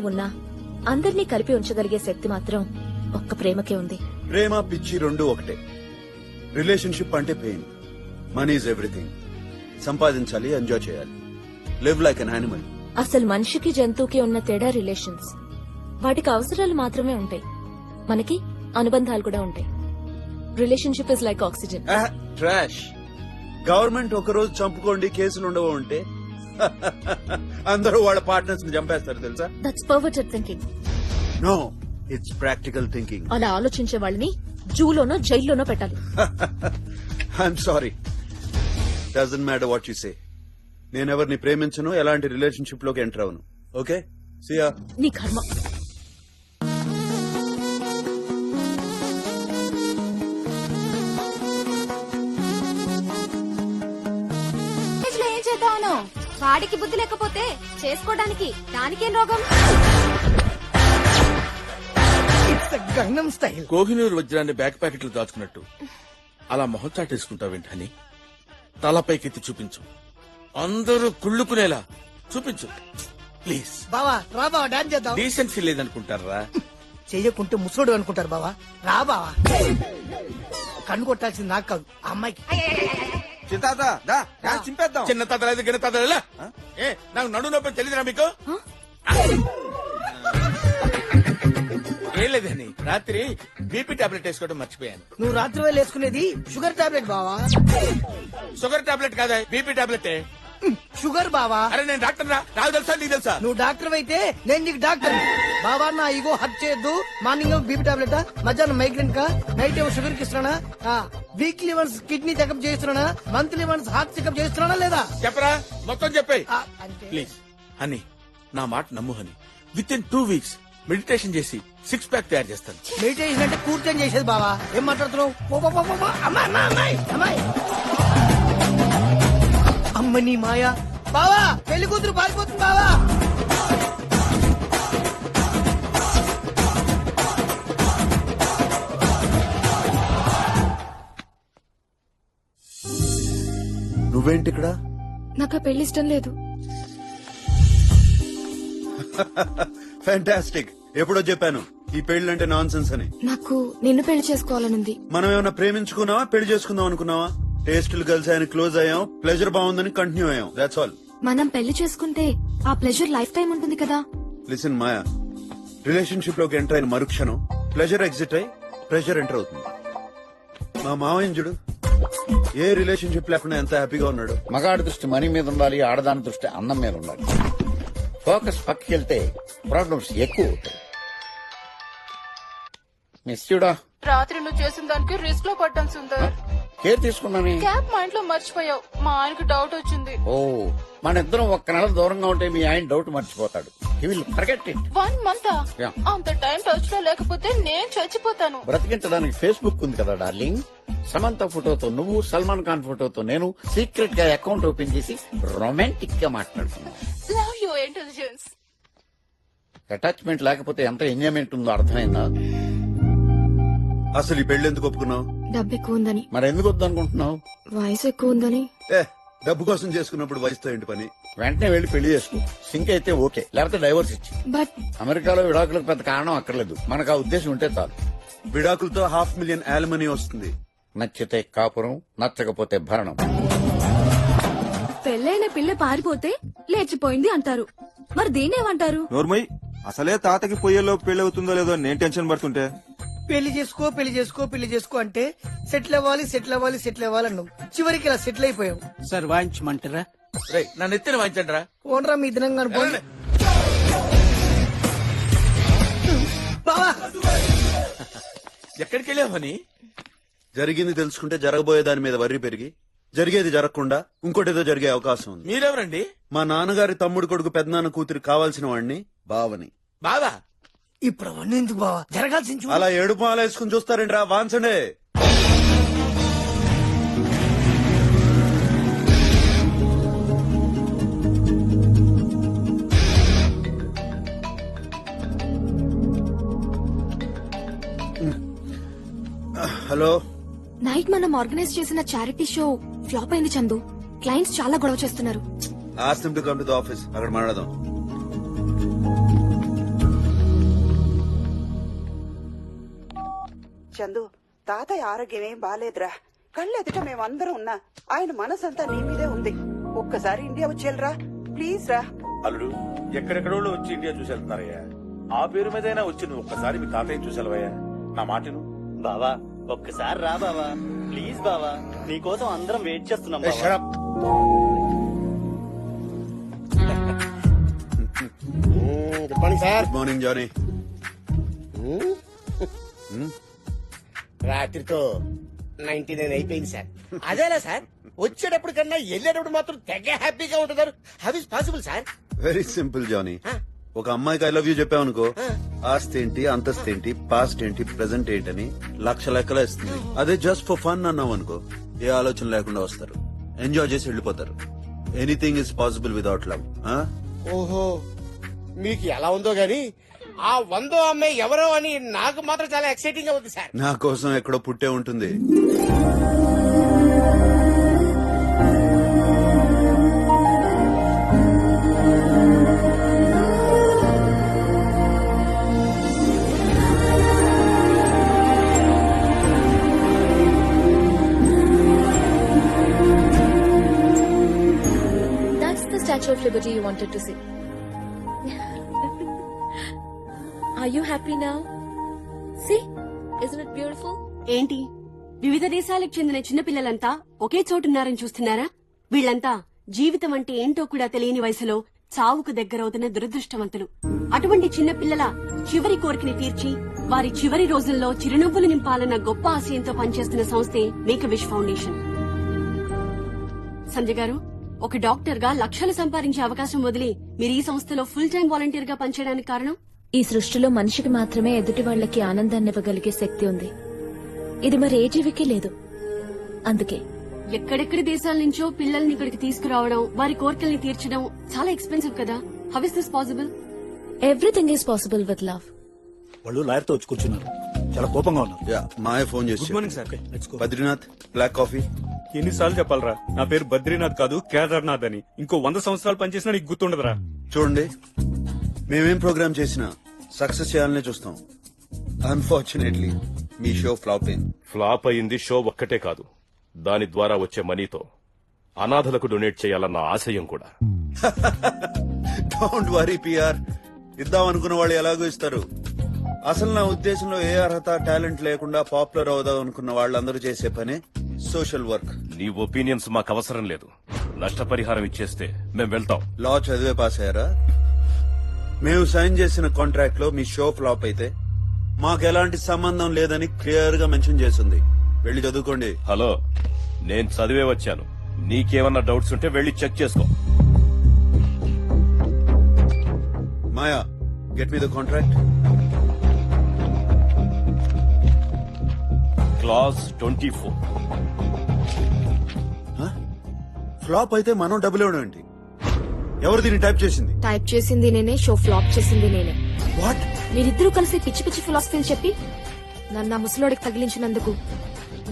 ఉన్నా అందరినీ కలిపి ఉంచగలిగే శక్తి మాత్రం ఒక్క ప్రేమకే ఉంది. ప్రేమ పిచ్చి రెండు ఒకటే. రిలేషన్షిప్ అంటే పెయిన్. Money is everything. సంపాదించాలి ఎంజాయ్ చేయాలి. Live like an animal. అసలు మనిషికి జంతువుకి ఉన్న తేడా రిలేషన్స్. వాటికి అవసరాలు మాత్రమే ఉంటాయి. మనకి అనుబంధాలు కూడా ఉంటాయి. Relationship is like oxygen. Trash. Government ఒక రోజు చంపుకోండి కేసులు ఉండవు అంటే అందరూ వాళ్ళ పార్ట్నర్స్ని చంపేస్తారు తెలుసా? That's perverted thinking no it's practical thinking అలా ఆలోచించే వాళ్ళని జూలోనో జైల్లోనో పెట్టాలి. I'm sorry doesn't matter what you say నేను ఎవరిని ప్రేమించను ఎలాంటి రిలేషన్షిప్లోకి ఎంటర్ అవను ఓకే సియా నీ కర్మ. వాడికి బుద్ధి లేకపోతే చేసుకోవడానికి దానికేం రోగం? ఇట్స్ గంగం స్టైల్ కోహినూరు వజ్రాన్ని బ్యాక్ ప్యాకెట్లు దాచుకున్నట్టు. అలా మొహం చాటేసుకుంటావేంటని తలపైకెత్తి చూపించు. అందరూ కుళ్ళుకునేలా చూపించు. ప్లీజ్. బావా రా బావా డాన్స్ చేద్దాం. డీసెన్సీ లేదనుకుంటారా? చెయ్యకుంటే ముసోడు అనుకుంటారు బావా. రా బావా. కన్ను కొట్టాల్సింది నాకు కాదు ఆ అమ్మాయికి. చింపేద్దాం. చిన్న తదలేదు గిన్న తదలేలా ఏ నాకు నడు నొప్పి తెలియదురా మీకు? ఏం లేదని రాత్రి బీపీ టాబ్లెట్ వేసుకోవడం మర్చిపోయాను. నువ్వు రాత్రి వేళ వేసుకునేది షుగర్ టాబ్లెట్ బావా? షుగర్ టాబ్లెట్ కాదా? BP tablet? షుగర్ బావా? అరే నేను డాక్టర్ రా. నాకు తెలుసా నీకు తెలుసా? నువ్వు డాక్టర్ అయితే నేను నీకు డాక్టర్. బావా నా ఇగో హక్ చేయొద్దు. మార్నింగ్ ఏమో బీపీ టాబ్లెట్? మధ్యాహ్నం మైగ్రేన్ కా? నైట్ ఏమో షుగర్కి ఇస్తున్నానా వీక్లీ వన్స్ కిడ్నీ చెకప్ చేస్తున్నానా? మంత్లీ వన్స్ హార్ట్ చెకప్ చేస్తున్నానా లేదా? చెప్పరా? మొత్తం చెప్పాయి ఆ, అంటే? ప్లీజ్. హనీ నా మాట నమ్ము honey. Within two weeks meditation చేసి సిక్స్ ప్యాక్ తయారు చేస్తాను. మెడిటేషన్ అంటే కూర్చొని చేసేది బావా. ఏం మాట్లాడుతున్నావు? పో, పో, పో, పో, పో. అమ్మాయి, అమ్మాయి, అమ్మాయి, అమ్మాయి. అమ్మ నీ మాయా? బావా పెళ్ళి కూతురు పారిపోతుంది బావా. నువ్వేంటి ఇక్కడ? నాకు ఆ పెళ్ళి ఇష్టం లేదు. ఫ్యాంటాస్టిక్ ఎప్పుడో చెప్పాను. ఈ పెళ్ళి నాన్ సెన్స్ అని. నాకు నిన్ను పెళ్ళి చేసుకోవాలనుంది. మనం ఏమైనా ప్రేమించుకున్నావా పెళ్ళి చేసుకుందాం అనుకున్నావా? టేస్టులు కలిసి ఆయన క్లోజ్ అయ్యాం ప్లెజర్ బాగుందని కంటిన్యూ అయ్యాం. దాట్స్ ఆల్ మనం పెళ్ళి చేసుకుంటే ఆ ప్లెజర్ లైఫ్ టైం ఉంటుంది కదా. లిసన్ మాయా రిలేషన్షిప్లోకి ఎంటర్ అయిన మరుక్షణం ప్లెజర్ ఎగ్జిట్ అయి ప్రెషర్ ఎంటర్ అవుతుంది. మా మావయ్యుడు ఏ రిలేషన్షిప్ లేకుండా ఎంత హ్యాపీగా ఉన్నాడు? మగాడి దృష్టి మనీ మీద ఉండాలి ఆడదాని దృష్టి అన్నం మీద ఉండాలి. ఫోకస్ పక్కకి వెళ్తే ప్రాబ్లమ్స్ ఎక్కువ అవుతాయి మిస్ చూడా? రాత్రి నువ్వు చేసిన దానికి రిస్క్లో సుందర్. కేర్ తీసుకున్నాని? క్యాబ్ మా ఇంట్లో మర్చిపోయావు. మా ఆయనకి డౌట్ వచ్చింది. ఓ మన ఇద్దరం ఒక్క నెల దూరంగా ఉంటే మీ ఆయన డౌట్ మర్చిపోతాడు. He will forget it one month. అంత టైం టచ్లో లేకపోతే నేను చచ్చిపోతాను. బ్రతికించడానికి ఫేస్బుక్ ఉంది కదా డార్లింగ్ సమంత ఫోటోతో నువ్వు సల్మాన్ ఖాన్ ఫోటోతో నేను సీక్రెట్గా అకౌంట్ ఓపెన్ చేసి రొమాంటిక్గా మాట్లాడుతున్నాను అటాచ్మెంట్ లేకపోతే ఎంత ఎంజాయ్మెంట్ ఉందో అర్థమైందా? అసలు ఈ పెళ్ళి ఎందుకు ఒప్పుకున్నావు? డబ్బు ఎక్కువ ఉందని. మరి ఎందుకు వద్దనుకుంటున్నావు? వయసు ఎక్కువ ఉందని. ఏ డబ్బు కోసం చేసుకున్నప్పుడు వయసుతో ఏంటి పని? వెంటనే వెళ్ళి పెళ్ళి చేసుకో. సింక్ అయితే ఓకే. లేకపోతే డైవర్స్ ఇచ్చి. బట్ అమెరికాలో విడాకులకు పెద్ద కారణం అక్కర్లేదు. మనకు ఆ ఉద్దేశం ఉంటే చాలు. విడాకులతో హాఫ్ మిలియన్ యాలమనీ వస్తుంది. నచ్చితే కాపురం నచ్చకపోతే భరణం. పెళ్ళైన పిల్ల పారిపోతే లేచిపోయింది అంటారు. మరి దీనేమంటారు? నోర్మయ్ అసలే తాతకి పొయ్యేలోపు పెళ్ళి అవుతుందో లేదో నేను టెన్షన్ పడుతుంటే. పెళ్ళి చేసుకో పెళ్ళి చేసుకో పెళ్ళి చేసుకో అంటే సెటిల్ అవ్వాలి సెటిల్ అవ్వాలి సెటిల్ అవ్వాలి అన్నావు. చివరికి ఇలా సెటిల్ అయిపోయావు. సార్ వాయించమంటారా? రే నన్ను ఎత్తిన వాయించండి రా ఓనరా మీ దినంగా అనుకోండి బావా! ఎక్కడికి వెళ్ళావు హనీ? జరిగింది తెలుసుకుంటే జరగబోయే దాని మీద వర్రి పెరిగి జరిగేది జరగకుండా ఇంకోటేదో జరిగే అవకాశం ఉంది. మీరెవరండి? మా నాన్నగారి తమ్ముడు కొడుకు పెద్దనాన్న కూతురు కావాల్సిన వాడిని బావని. బావా? ఇప్పుడు అవన్నీ ఎందుకు బావా? జరగాల్సింది చూడు. అలా ఏడుపు మాల వేసుకుని చూస్తారేంటి రా వాంచండే హలో? నైట్ మనం ఆర్గనైజ్ చేసిన చారిటీ షో ఫ్లాప్ అయింది చందు. క్లయింట్స్ చాలా గొడవ చేస్తున్నారు. ఆఫీస్. చందు తాతయ్య ఆరోగ్యం ఏం బాగాలేదురా కళ్ళెదుట మేమందరం ఉన్నా ఆయన మనసంతా నీ మీదే ఉంది. ఒక్కసారి ఇండియా వచ్చేళ్ళరా ప్లీజ్ రా. అల్లుడు ఎక్కడెక్కడోళ్ళు వచ్చి ఇండియా చూసి వెళ్తున్నారయ్యా. ఆ పేరు మీదైనా వచ్చి నువ్వు ఒక్కసారి మీ తాతయ్య చూసి నా మాటను. బావా ఒక్కసారి రా బావా. ప్లీజ్ బావా. నీకోసం అందరం వెయిట్ చేస్తున్నాం బావా. Sir. Good morning Johnny. రాత్రితో ninety nine అయిపోయింది సార్. అదేలా సార్? వచ్చేటప్పుడు కన్నా వెళ్ళేటప్పుడు మాత్రం తెగ హ్యాపీగా ఉంటున్నారు how is possible sir very simple Johnny. ఒక అమ్మాయికి ఐ లవ్ యూ చెప్పావనుకో ఆస్తి ఏంటి అంతస్తు ఏంటి పాస్ట్ ఏంటి ప్రెసెంట్ ఏంటని లక్ష లెక్కల ఇస్తుంది అదే జస్ట్ ఫర్ ఫన్ అన్నావు అనుకో ఏ ఆలోచన లేకుండా వస్తారు. ఎంజాయ్ చేసి వెళ్ళిపోతారు. Anything is possible without love ఓహో మీకు ఎలా ఉందో గాని ఆ వందో అమ్మాయి ఎవరో అని నాకు మాత్రం చాలా ఎక్సైటింగ్గా ఉంది సార్. నా కోసం ఎక్కడో పుట్టే ఉంటుంది. The you wanted to see. Are you happy now? See? Isn't it beautiful? ఏంటి వివిధ దేశాలకు చెందిన చిన్నపిల్లలంతా ఒకే చోటున్నారని చూస్తున్నారా వీళ్ళంతా జీవితం అంటే ఏంటో కూడా తెలియని వయసులో చావుకు దగ్గరవుతున్న దురదృష్టవంతులు అటువంటి చిన్న పిల్లల చివరి కోరికని తీర్చి వారి చివరి రోజుల్లో చిరునవ్వులు నింపాలన్న గొప్ప ఆశయంతో పనిచేస్తున్న సంస్థే మేక విష్ ఫౌండేషన్ సంజయ్ గారు ఒక డాక్టర్గా లక్షలు సంపాదించే అవకాశం వదిలి మీరు ఈ సంస్థలో ఫుల్ టైం వాలంటీర్గా పనిచేయడానికి కారణం? ఈ సృష్టిలో మనిషికి మాత్రమే ఎదుటి వాళ్ళకి ఆనందాన్ని ఇవ్వగలిగే శక్తి ఉంది. ఇది మరి ఏ జీవికి లేదు. అందుకే ఎక్కడెక్కడి దేశాల నుంచో పిల్లల్ని ఇక్కడికి తీసుకురావడం వారి కోరికల్ని తీర్చడం చాలా ఎక్స్పెన్సివ్ కదా. How is this possible everything is possible with love వాళ్ళు లాయర్తో వచ్చి కూర్చున్నారు. చాలా కోపంగా ఉన్నారు. యా మాయ ఫోన్ చేసి good morning sir Badrinath black coffee ఎన్నిసార్లు చెప్పాలరా? నా పేరు బద్రీనాథ్ కాదు కేదార్నాథ్ అని. ఇంకో వంద సంవత్సరాలు పనిచేసినా నీకు గుర్తుండదురా. చూడండి మేమేం ప్రోగ్రామ్ చేసినా సక్సెస్ చేయాలనే చూస్తాం. అన్ఫార్చునేట్లీ మీ షో ఫ్లాప్ అయింది. ఫ్లాప్ అయింది షో ఒక్కటే కాదు దాని ద్వారా వచ్చే మనీతో. అనాథలకు డొనేట్ చేయాలన్న ఆశయం కూడా. డోంట్ వరీ పిఆర్ ఇద్దాం అనుకున్న వాళ్ళు ఎలాగో ఇస్తారు. అసలు నా ఉద్దేశంలో ఏ అర్హత టాలెంట్ లేకుండా పాపులర్ అవుదాం అనుకున్న వాళ్ళందరూ చేసే పనే సోషల్ వర్క్ నీ ఒపీనియన్స్ మాకు అవసరం లేదు. నష్టపరిహారం ఇచ్చేస్తే మేం వెళ్తాం. లా చదివే పాస్ అయ్యారా? మేము సైన్ చేసిన కాంట్రాక్ట్లో మీ షో ఫ్లాప్ అయితే మాకు ఎలాంటి సంబంధం లేదని క్లియర్గా మెన్షన్ చేసింది. వెళ్ళి చదువుకోండి. హలో నేను చదివే వచ్చాను. నీకేమన్నా డౌట్స్ ఉంటే వెళ్ళి చెక్ చేసుకో. Maya get me the contract clause twenty four. Flop అయితే మనం డబ్బులు ఇవ్వడం ఏంటి ఎవరు దీన్ని టైప్ చేసింది? టైప్ చేసింది నేనే షో ఫ్లాప్ చేసింది నేనే. వాట్? మీరిద్దరూ కలిసి పిచ్చి పిచ్చి ఫిలాసఫీలు చెప్పి నన్ను ఆ ముసలోడికి తగిలించినందుకు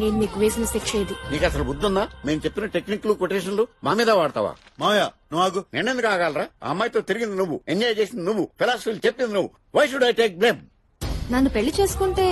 నేను మీకు వేసిన శిక్ష ఇది. నీకు అసలు బుద్ధి ఉందా మేము చెప్పిన టెక్నిక్లు కొటేషన్లు మా మీద వాడతావా? మాయా నువ్వు ఆగు. నేనెందుకు ఆగలరా? ఆ అమ్మాయితో తిరిగింది నువ్వు ఎంజాయ్ చేసింది నువ్వు ఫిలాసఫీలు చెప్పింది నువ్వు. Why should I take blame నన్ను పెళ్ళి చేసుకుంటే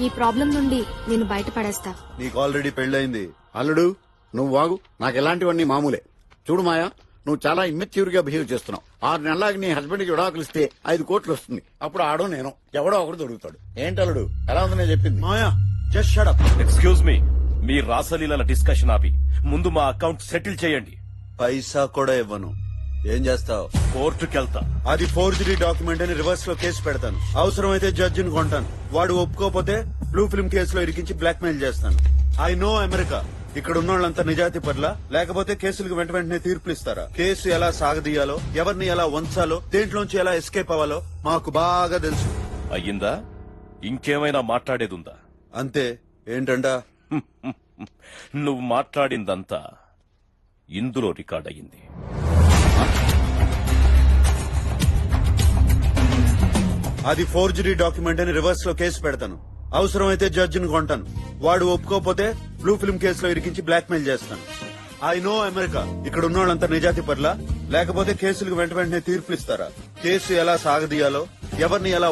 ఈ ప్రాబ్లం నుండి నేను బయటపడేస్తా. నీకు ఆల్రెడీ పెళ్ళైంది అల్లుడు నువ్వు వాగు నాకు ఎలాంటివన్నీ మామూలే. చూడు మాయా నువ్వు చాలా ఇమ్మెచ్యూర్గా బిహేవ్ చేస్తున్నావు. ఆరు నెలలాగి నీ హస్బెండ్కి విడాకులు ఇస్తే ఐదు కోట్లు వస్తుంది. అప్పుడు ఆడో నేను ఎవడో ఒకడు దొరుకుతాడు. ఏంటి అల్లుడు ఎలా ఉంది నేను చెప్పింది? Maya just shut up excuse me మీ రాసలీల డిస్కషన్ ఆపి. ముందు మా అకౌంట్ సెటిల్ చేయండి. పైసా కూడా ఇవ్వను. ఏం చేస్తావు? కోర్టుకెళ్తా. అది ఫోర్జరీ డాక్యుమెంట్ అని రివర్స్లో కేసు పెడతాను. అవసరమైతే జడ్జిని కొంటాను. వాడు ఒప్పుకోకపోతే బ్లూ ఫిల్మ్ కేసులో ఇరికించి బ్లాక్ మెయిల్ చేస్తాను. I know America. ఇక్కడ ఉన్న వాళ్ళంతా నిజాతి పట్ల లేకపోతే కేసులకు వెంట వెంటనే తీర్పులు ఇస్తారా? కేసు ఎలా సాగదీయాలో ఎవరిని ఎలా వంచాలో దేంట్లోంచి ఎలా ఎస్కేప్ అవ్వాలో మాకు బాగా తెలుసు. అయ్యిందా? ఇంకేమైనా మాట్లాడేదుందా? అంతే. ఏంటంట? నువ్వు మాట్లాడిందంతా ఇందులో రికార్డ్ అయ్యింది. అది ఫోర్జరీ డాక్యుమెంట్ అని రివర్స్లో కేసు పెడతాను. అవసరమైతే జడ్జిని కొంటాను. వాడు ఒప్పుకోకపోతే బ్లూ ఫిల్మ్ కేసులో ఇరికించి బ్లాక్ మెయిల్ చేస్తాను. ఐ నో అమెరికా ఇక్కడ ఉన్న వాళ్ళంతా నిజాతి పట్ల లేకపోతే కేసులకు వెంట వెంటనే తీర్పులు ఇస్తారా? కేసు ఎలా సాగదీయాలో? ఎవరిని ఎలా